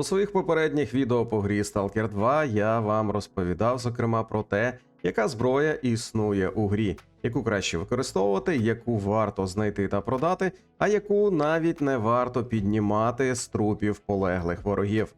У своїх попередніх відео по грі Stalker 2 я вам розповідав зокрема про те, яка зброя існує у грі, яку краще використовувати, яку варто знайти та продати, а яку навіть не варто піднімати з трупів полеглих ворогів.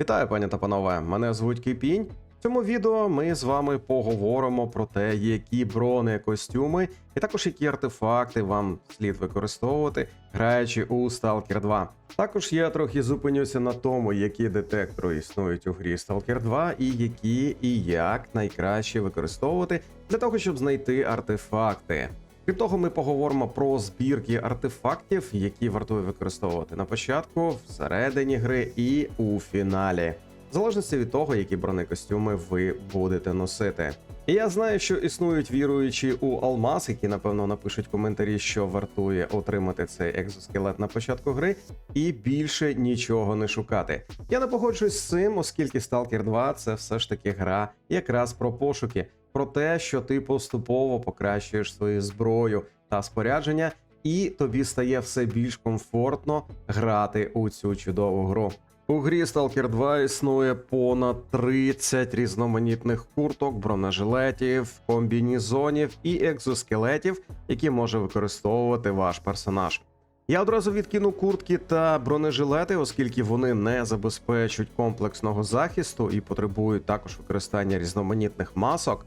Вітаю, пані та панове! Мене звуть Кипінь. Цьому відео ми з вами поговоримо про те, які брони, костюми і також які артефакти вам слід використовувати, граючи у Stalker 2. Також я трохи зупинюся на тому, які детектори існують у грі Stalker 2 і які і як найкраще використовувати для того, щоб знайти артефакти. Крім того, ми поговоримо про збірки артефактів, які вартує використовувати на початку, всередині гри і у фіналі, в залежності від того, які бронекостюми ви будете носити. Я знаю, що існують віруючі у алмаз, які напевно напишуть коментарі, що вартує отримати цей екзоскелет на початку гри, і більше нічого не шукати. Я не погоджуюсь з цим, оскільки Stalker 2 це все ж таки гра якраз про пошуки, про те, що ти поступово покращуєш свою зброю та спорядження, і тобі стає все більш комфортно грати у цю чудову гру. У грі Stalker 2 існує понад 30 різноманітних курток, бронежилетів, комбінізонів і екзоскелетів, які може використовувати ваш персонаж. Я одразу відкину куртки та бронежилети, оскільки вони не забезпечують комплексного захисту і потребують також використання різноманітних масок.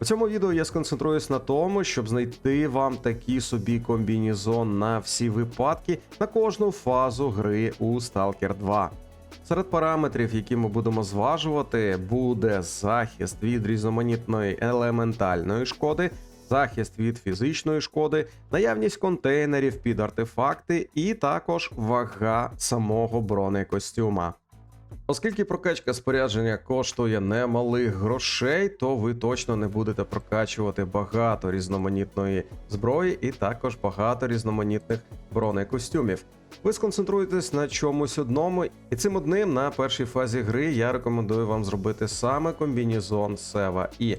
У цьому відео я сконцентруюсь на тому, щоб знайти вам такий собі комбінізон на всі випадки на кожну фазу гри у Stalker 2. Серед параметрів, які ми будемо зважувати, буде захист від різноманітної елементальної шкоди, захист від фізичної шкоди, наявність контейнерів під артефакти, і також вага самого бронекостюма. Оскільки прокачка спорядження коштує немалих грошей, то ви точно не будете прокачувати багато різноманітної зброї і також багато різноманітних бронекостюмів. Ви сконцентруєтесь на чомусь одному, і цим одним на першій фазі гри я рекомендую вам зробити саме комбінізон Сева І.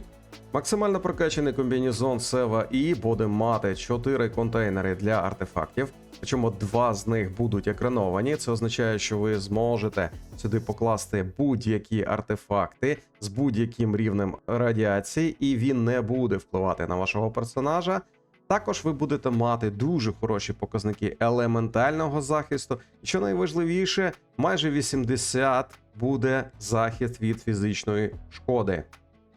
Максимально прокачаний комбінезон Сева І буде мати 4 контейнери для артефактів, причому два з них будуть екрановані. Це означає, що ви зможете сюди покласти будь-які артефакти з будь-яким рівнем радіації, і він не буде впливати на вашого персонажа. Також ви будете мати дуже хороші показники елементального захисту, і що найважливіше, майже 80 буде захист від фізичної шкоди.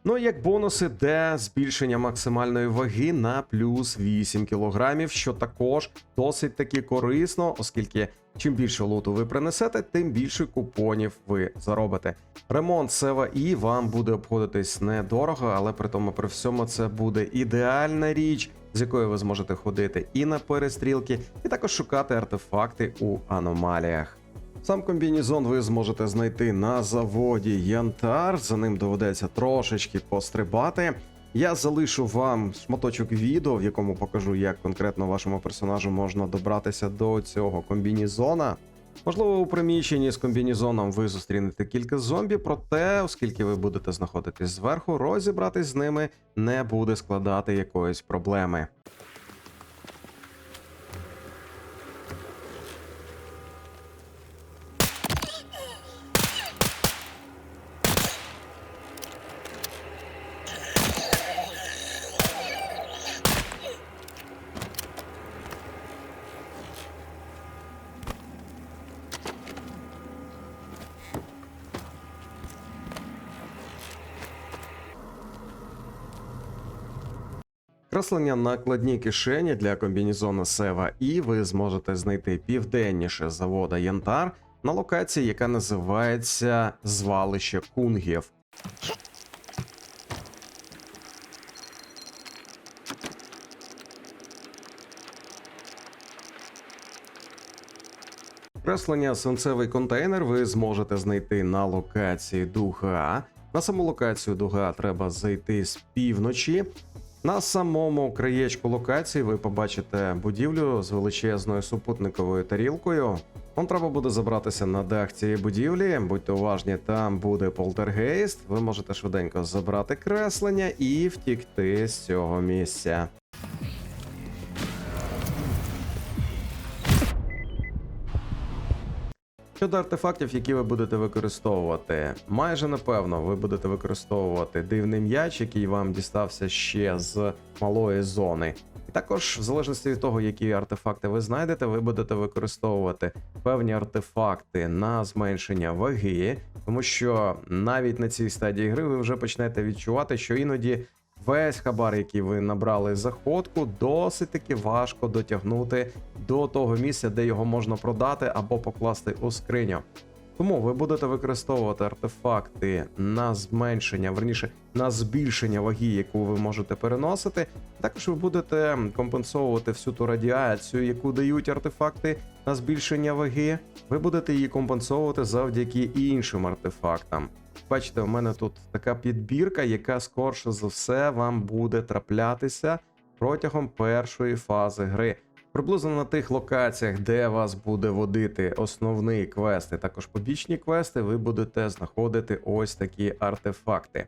Ну і як бонуси, де збільшення максимальної ваги на плюс 8 кг, що також досить таки корисно, оскільки чим більше луту ви принесете, тим більше купонів ви заробите. Ремонт Сева І вам буде обходитись недорого, але при тому при всьому це буде ідеальна річ, з якою ви зможете ходити і на перестрілки, і також шукати артефакти у аномаліях. Сам комбінізон ви зможете знайти на заводі Янтар. За ним доведеться трошечки пострибати. Я залишу вам шматочок відео, в якому покажу, як конкретно вашому персонажу можна добратися до цього комбінізона. Можливо, у приміщенні з комбінізоном ви зустрінете кілька зомбі, проте, оскільки ви будете знаходитись зверху, розібратись з ними не буде складати якоїсь проблеми. Креслення накладні кишені для комбінізону Сева І ви зможете знайти південніше завода Янтар на локації, яка називається Звалище Кунгів. Креслення свинцевий контейнер ви зможете знайти на локації Дуга. На саму локацію Дуга треба зайти з півночі. На самому краєчку локації ви побачите будівлю з величезною супутниковою тарілкою. Вам треба буде забратися на дах цієї будівлі. Будьте уважні, там буде полтергейст. Ви можете швиденько забрати креслення і втікти з цього місця. Щодо артефактів, які ви будете використовувати, майже напевно ви будете використовувати дивний м'яч, який вам дістався ще з малої зони. І також, в залежності від того, які артефакти ви знайдете, ви будете використовувати певні артефакти на зменшення ваги, тому що навіть на цій стадії гри ви вже почнете відчувати, що іноді весь хабар, який ви набрали за ходку, досить таки важко дотягнути до того місця, де його можна продати або покласти у скриню. Тому ви будете використовувати артефакти на зменшення, верніше на збільшення ваги, яку ви можете переносити. Також ви будете компенсовувати всю ту радіацію, яку дають артефакти на збільшення ваги. Ви будете її компенсовувати завдяки іншим артефактам. Бачите, у мене тут така підбірка, яка скорше за все вам буде траплятися протягом першої фази гри. Приблизно на тих локаціях, де вас буде водити основний квест, і також побічні квести, ви будете знаходити ось такі артефакти.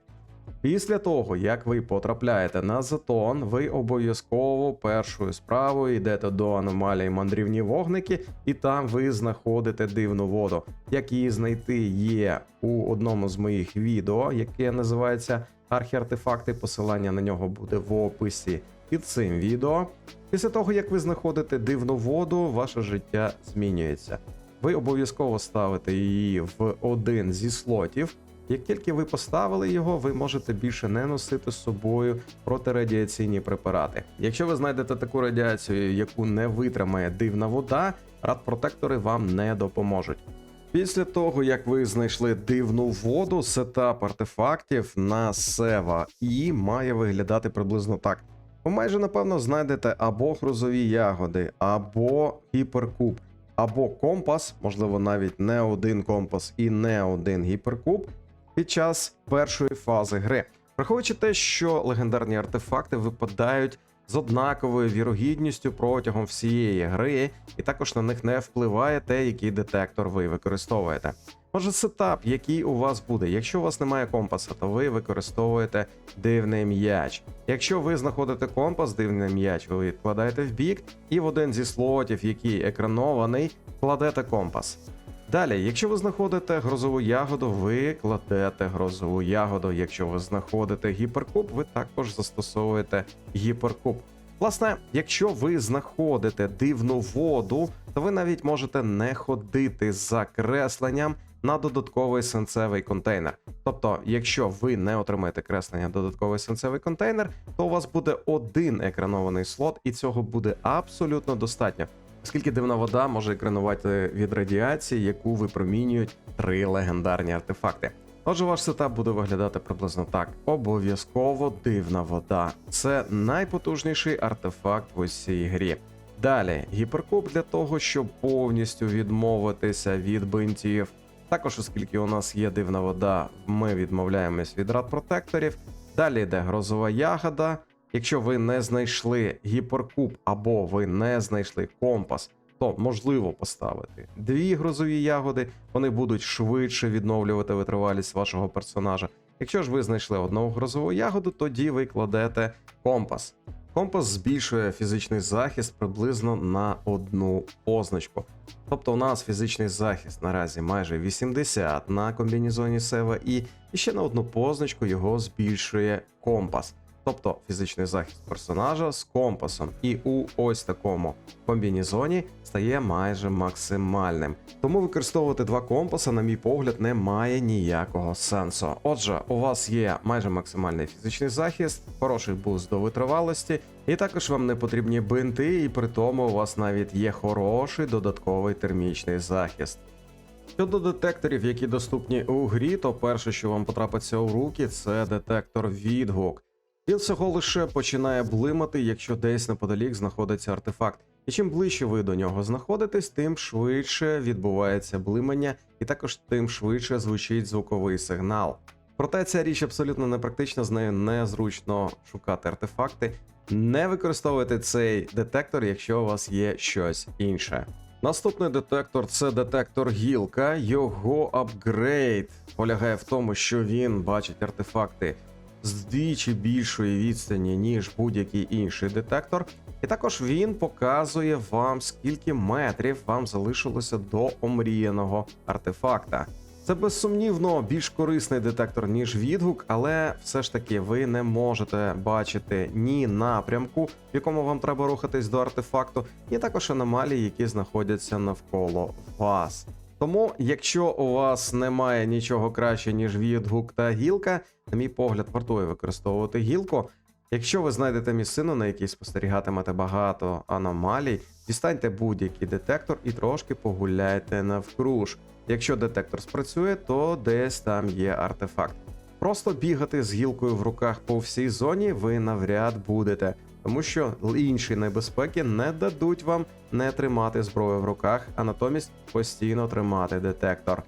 Після того, як ви потрапляєте на затон, ви обов'язково першою справою йдете до аномалії мандрівні вогники, і там ви знаходите дивну воду. Як її знайти є у одному з моїх відео, яке називається Архіартефакти. Посилання на нього буде в описі під цим відео. Після того, як ви знаходите дивну воду, ваше життя змінюється. Ви обов'язково ставите її в один зі слотів. Як тільки ви поставили його, ви можете більше не носити з собою протирадіаційні препарати. Якщо ви знайдете таку радіацію, яку не витримає дивна вода, радпротектори вам не допоможуть. Після того, як ви знайшли дивну воду, сетап артефактів на Сева І має виглядати приблизно так. Ви майже напевно знайдете або грузові ягоди, або гіперкуб, або компас, можливо, навіть не один компас і не один гіперкуб під час першої фази гри. Враховуючи те, що легендарні артефакти випадають з однаковою вірогідністю протягом всієї гри, і також на них не впливає те, який детектор ви використовуєте. Отже, сетап, який у вас буде. Якщо у вас немає компаса, то ви використовуєте дивний м'яч. Якщо ви знаходите компас, дивний м'яч, ви відкладаєте в бік, і в один зі слотів, який екранований, кладете компас. Далі, якщо ви знаходите грозову ягоду, ви кладете грозову ягоду. Якщо ви знаходите гіперкуб, ви також застосовуєте гіперкуб. Власне, якщо ви знаходите дивну воду, то ви навіть можете не ходити за кресленням на додатковий сенцевий контейнер. Тобто, якщо ви не отримаєте креслення додатковий сенцевий контейнер, то у вас буде один екранований слот, і цього буде абсолютно достатньо. Оскільки дивна вода може екранувати від радіації, яку випромінюють три легендарні артефакти. Отже, ваш сетап буде виглядати приблизно так: обов'язково дивна вода. Це найпотужніший артефакт в усій грі. Далі гіперкуб для того, щоб повністю відмовитися від бинтів. Також, оскільки у нас є дивна вода, ми відмовляємось від радпротекторів. Далі йде грозова ягода. Якщо ви не знайшли гіперкуб або ви не знайшли компас, то можливо поставити дві грозові ягоди, вони будуть швидше відновлювати витривалість вашого персонажа. Якщо ж ви знайшли одну грозову ягоду, тоді ви кладете компас. Компас збільшує фізичний захист приблизно на одну позначку. Тобто у нас фізичний захист наразі майже 80 на комбінізоні Сева і ще на одну позначку його збільшує компас тобто фізичний захист персонажа з компасом, і у ось такому комбінізоні стає майже максимальним. Тому використовувати два компаса, на мій погляд, не має ніякого сенсу. Отже, у вас є майже максимальний фізичний захист, хороший буст до витривалості, і також вам не потрібні бинти, і при тому у вас навіть є хороший додатковий термічний захист. Щодо детекторів, які доступні у грі, то перше, що вам потрапиться у руки, це детектор відгук. Він всього лише починає блимати, якщо десь неподалік знаходиться артефакт. І чим ближче ви до нього знаходитесь, тим швидше відбувається блимання, і також тим швидше звучить звуковий сигнал. Проте ця річ абсолютно непрактична, з нею незручно шукати артефакти. Не використовуйте цей детектор, якщо у вас є щось інше. Наступний детектор це детектор гілка. Його апгрейд полягає в тому, що він бачить артефакти з двічі більшої відстані, ніж будь-який інший детектор. І також він показує вам, скільки метрів вам залишилося до омріяного артефакта. Це безсумнівно більш корисний детектор, ніж відгук, але все ж таки ви не можете бачити ні напрямку, в якому вам треба рухатись до артефакту, і також аномалії, які знаходяться навколо вас. Тому, якщо у вас немає нічого краще, ніж відгук та гілка, на мій погляд, вартує використовувати гілку. Якщо ви знайдете місцину, на якій спостерігатимете багато аномалій, дістаньте будь-який детектор і трошки погуляйте навкруж. Якщо детектор спрацює, то десь там є артефакт. Просто бігати з гілкою в руках по всій зоні ви навряд будете, тому що інші небезпеки не дадуть вам не тримати зброю в руках, а натомість постійно тримати детектор.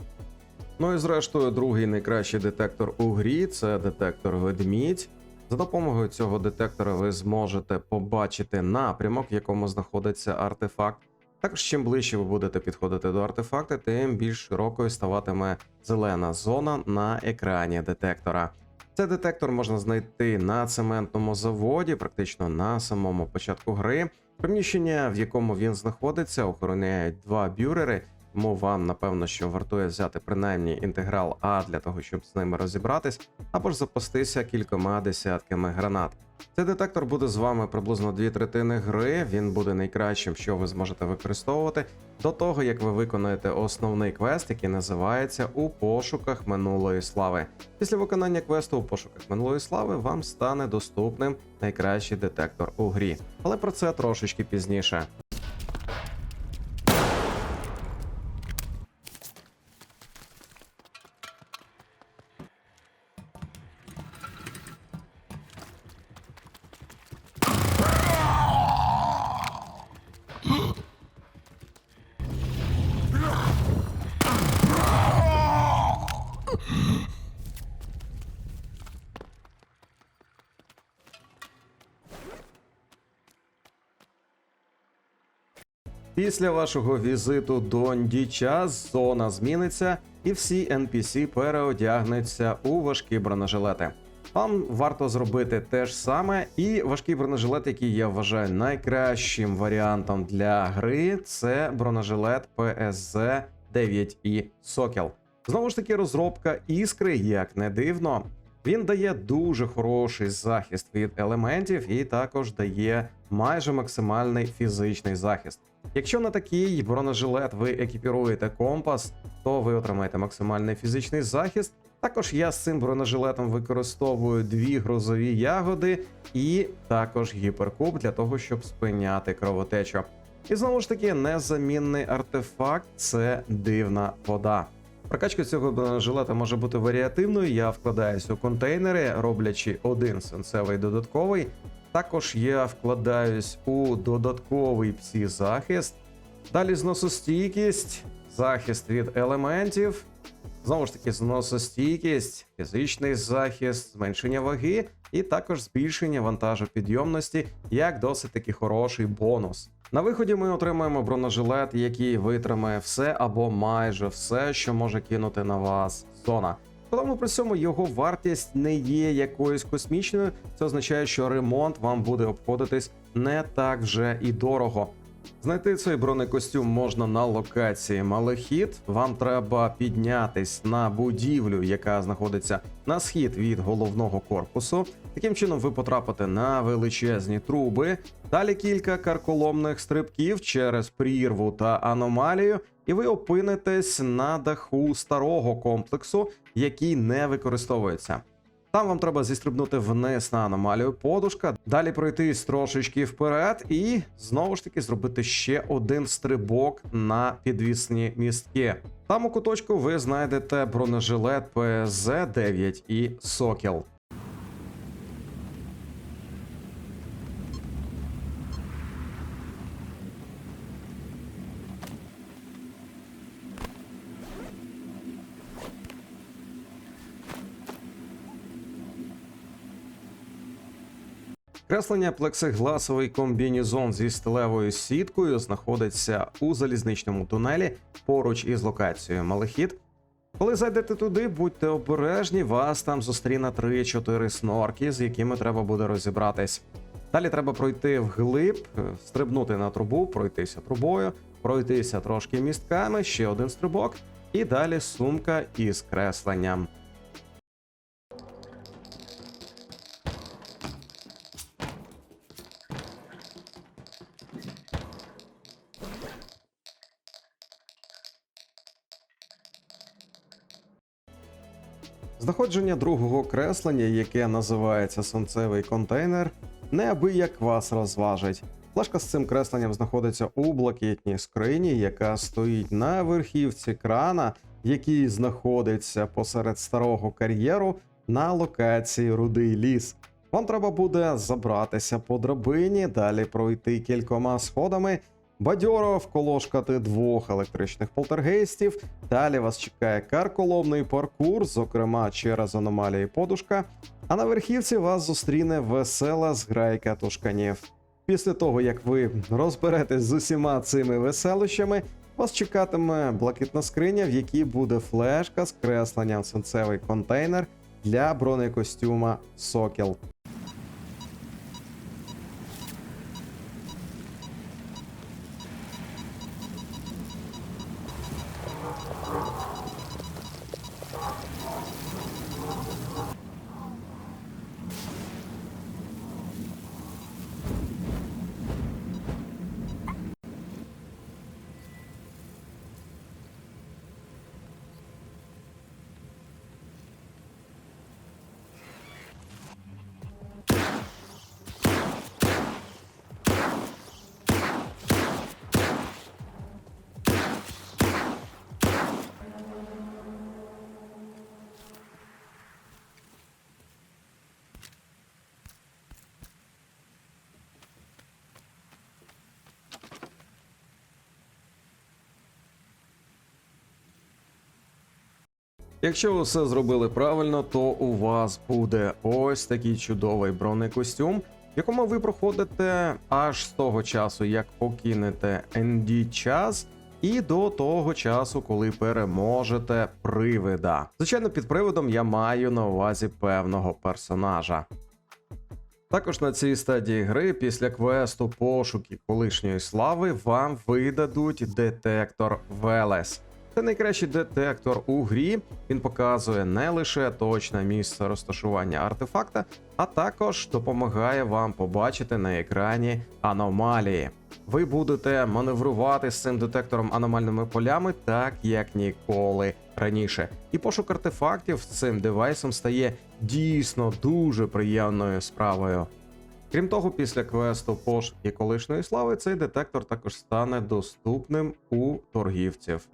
Ну і зрештою, другий найкращий детектор у грі це детектор ведмідь. За допомогою цього детектора ви зможете побачити напрямок, в якому знаходиться артефакт. Також чим ближче ви будете підходити до артефакта, тим більш широкою ставатиме зелена зона на екрані детектора. Цей детектор можна знайти на цементному заводі, практично на самому початку гри. Приміщення, в якому він знаходиться, охороняють два бюрери. Тому вам напевно, що вартує взяти принаймні інтеграл А для того, щоб з ними розібратись, або ж запастися кількома десятками гранат. Цей детектор буде з вами приблизно дві третини гри. Він буде найкращим, що ви зможете використовувати до того, як ви виконаєте основний квест, який називається У пошуках минулої слави. Після виконання квесту у пошуках минулої слави вам стане доступним найкращий детектор у грі. Але про це трошечки пізніше. Після вашого візиту до Ндіча зона зміниться, і всі NPC переодягнуться у важкі бронежилети. Вам варто зробити те ж саме, і важкий бронежилет, який я вважаю найкращим варіантом для гри, це бронежилет PSZ 9i Сокіл. Знову ж таки, розробка іскри, як не дивно. Він дає дуже хороший захист від елементів і також дає майже максимальний фізичний захист. Якщо на такий бронежилет ви екіпіруєте компас, то ви отримаєте максимальний фізичний захист. Також я з цим бронежилетом використовую дві грозові ягоди і також гіперкуб для того, щоб спиняти кровотечу. І знову ж таки, незамінний артефакт це дивна вода. Прокачка цього бронежилета може бути варіативною. Я вкладаюсь у контейнери, роблячи один сенсевий додатковий. Також я вкладаюсь у додатковий псі захист. Далі зносостійкість, захист від елементів. Знову ж таки, зносостійкість, фізичний захист, зменшення ваги, і також збільшення вантажопідйомності як досить таки хороший бонус. На виході ми отримаємо бронежилет, який витримає все або майже все, що може кинути на вас зона. Тому при цьому його вартість не є якоюсь космічною. Це означає, що ремонт вам буде обходитись не так вже і дорого. Знайти цей бронекостюм можна на локації Малехіт. Вам треба піднятись на будівлю, яка знаходиться на схід від головного корпусу. Таким чином, ви потрапите на величезні труби. Далі кілька карколомних стрибків через прірву та аномалію, і ви опинитесь на даху старого комплексу, який не використовується. Там вам треба зістрибнути вниз на аномалію подушка, далі пройтись трошечки вперед, і знову ж таки зробити ще один стрибок на підвісні містки. Там у куточку ви знайдете бронежилет PSZ 9 і Сокіл. Креслення плексигласовий комбінізон зі сталевою сіткою знаходиться у залізничному тунелі поруч із локацією Малехіт. Коли зайдете туди, будьте обережні, вас там зустріне 3-4 снорки, з якими треба буде розібратись. Далі треба пройти вглиб, е, стрибнути на трубу, пройтися трубою, пройтися трошки містками, ще один стрибок, і далі сумка із кресленням. Знаходження другого креслення, яке називається сонцевий контейнер, неабияк вас розважить. Флешка з цим кресленням знаходиться у блакитній скрині, яка стоїть на верхівці крана, який знаходиться посеред старого кар'єру на локації Рудий ліс. Вам треба буде забратися по драбині, далі пройти кількома сходами, бадьоро вколошкати двох електричних полтергейстів. Далі вас чекає карколомний паркур, зокрема через аномалії подушка. А на верхівці вас зустріне весела зграйка тушканів. Після того, як ви розберетесь з усіма цими веселищами, вас чекатиме блакитна скриня, в якій буде флешка з кресленням сенцевий контейнер для бронекостюма Сокіл. Якщо ви все зробили правильно, то у вас буде ось такий чудовий бронекостюм, в якому ви проходите аж з того часу, як покинете ND час, і до того часу, коли переможете привида. Звичайно, під привидом я маю на увазі певного персонажа. Також на цій стадії гри після квесту пошуки колишньої слави вам видадуть детектор Велес. Це найкращий детектор у грі. Він показує не лише точне місце розташування артефакта, а також допомагає вам побачити на екрані аномалії. Ви будете маневрувати з цим детектором аномальними полями, так як ніколи раніше. І пошук артефактів з цим девайсом стає дійсно дуже приємною справою. Крім того, після квесту пошуки колишньої слави цей детектор також стане доступним у торгівців.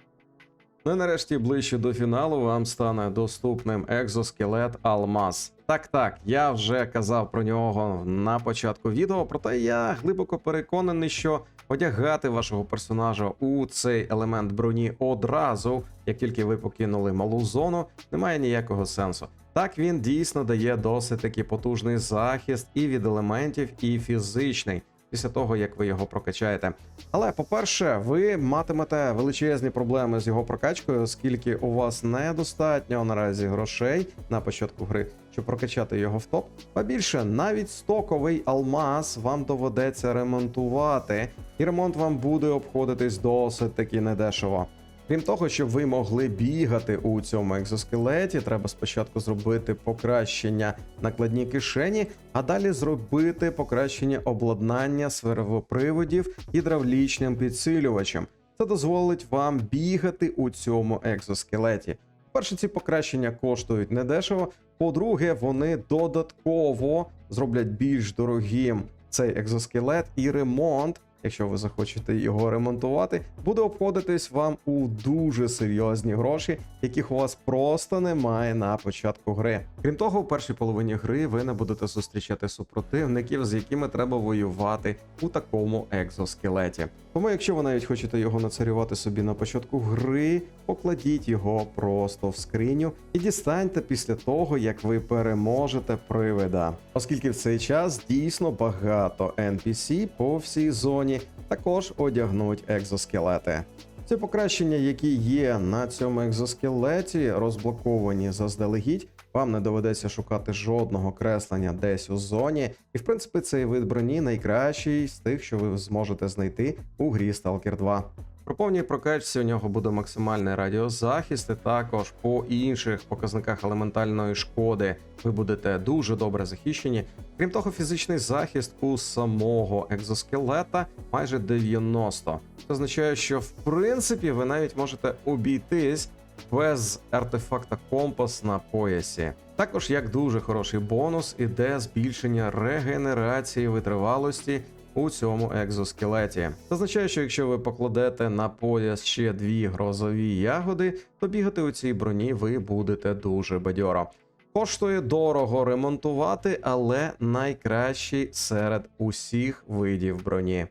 Ну і нарешті ближче до фіналу вам стане доступним екзоскелет Алмаз. Так, так, я вже казав про нього на початку відео, проте я глибоко переконаний, що одягати вашого персонажа у цей елемент броні одразу, як тільки ви покинули малу зону, немає ніякого сенсу. Так він дійсно дає досить таки потужний захист і від елементів, і фізичний. Після того, як ви його прокачаєте. Але, по-перше, ви матимете величезні проблеми з його прокачкою, оскільки у вас недостатньо наразі грошей на початку гри, щоб прокачати його в топ. А більше, навіть стоковий алмаз вам доведеться ремонтувати, і ремонт вам буде обходитись досить таки недешево. Крім того, щоб ви могли бігати у цьому екзоскелеті, треба спочатку зробити покращення накладні кишені, а далі зробити покращення обладнання свервоприводів гідравлічним підсилювачем. Це дозволить вам бігати у цьому екзоскелеті. Перше, ці покращення коштують недешево. По-друге, вони додатково зроблять більш дорогим цей екзоскелет і ремонт якщо ви захочете його ремонтувати, буде обходитись вам у дуже серйозні гроші, яких у вас просто немає на початку гри. Крім того, в першій половині гри ви не будете зустрічати супротивників, з якими треба воювати у такому екзоскелеті. Тому, якщо ви навіть хочете його нацарювати собі на початку гри, покладіть його просто в скриню і дістаньте після того, як ви переможете привида. Оскільки в цей час дійсно багато NPC по всій зоні також одягнуть екзоскелети. Ці покращення, які є на цьому екзоскелеті, розблоковані заздалегідь. Вам не доведеться шукати жодного креслення десь у зоні. І в принципі, цей вид броні найкращий з тих, що ви зможете знайти у грі Stalker 2. При повній прокачці у нього буде максимальний радіозахист, і також по інших показниках елементальної шкоди ви будете дуже добре захищені. Крім того, фізичний захист у самого екзоскелета майже 90. Це означає, що в принципі ви навіть можете обійтись без артефакта компас на поясі. Також як дуже хороший бонус іде збільшення регенерації витривалості у цьому екзоскелеті. Це що якщо ви покладете на пояс ще дві грозові ягоди, то бігати у цій броні ви будете дуже бадьоро. Коштує дорого ремонтувати, але найкращий серед усіх видів броні.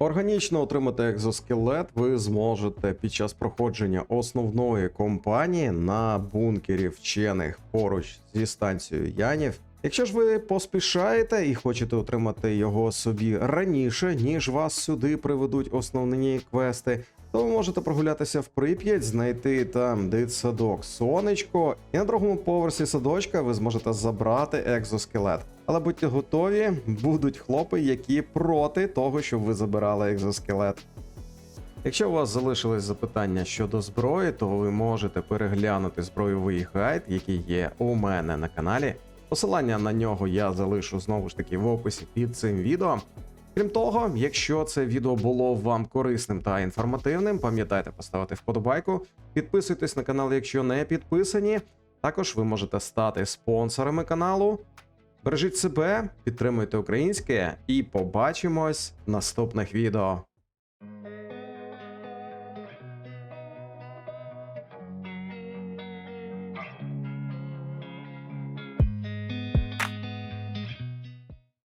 Органічно отримати екзоскелет ви зможете під час проходження основної кампанії на бункері вчених поруч зі станцією Янів. Якщо ж ви поспішаєте і хочете отримати його собі раніше, ніж вас сюди приведуть основні квести, то ви можете прогулятися в Прип'ять, знайти там дитсадок сонечко, і на другому поверсі садочка ви зможете забрати екзоскелет. Але будьте готові, будуть хлопи, які проти того, щоб ви забирали екзоскелет. Якщо у вас залишились запитання щодо зброї, то ви можете переглянути збройовий гайд, який є у мене на каналі. Посилання на нього я залишу знову ж таки в описі під цим відео. Крім того, якщо це відео було вам корисним та інформативним, пам'ятайте поставити вподобайку, підписуйтесь на канал, якщо не підписані. Також ви можете стати спонсорами каналу. Бережіть себе, підтримуйте українське і побачимось в наступних відео.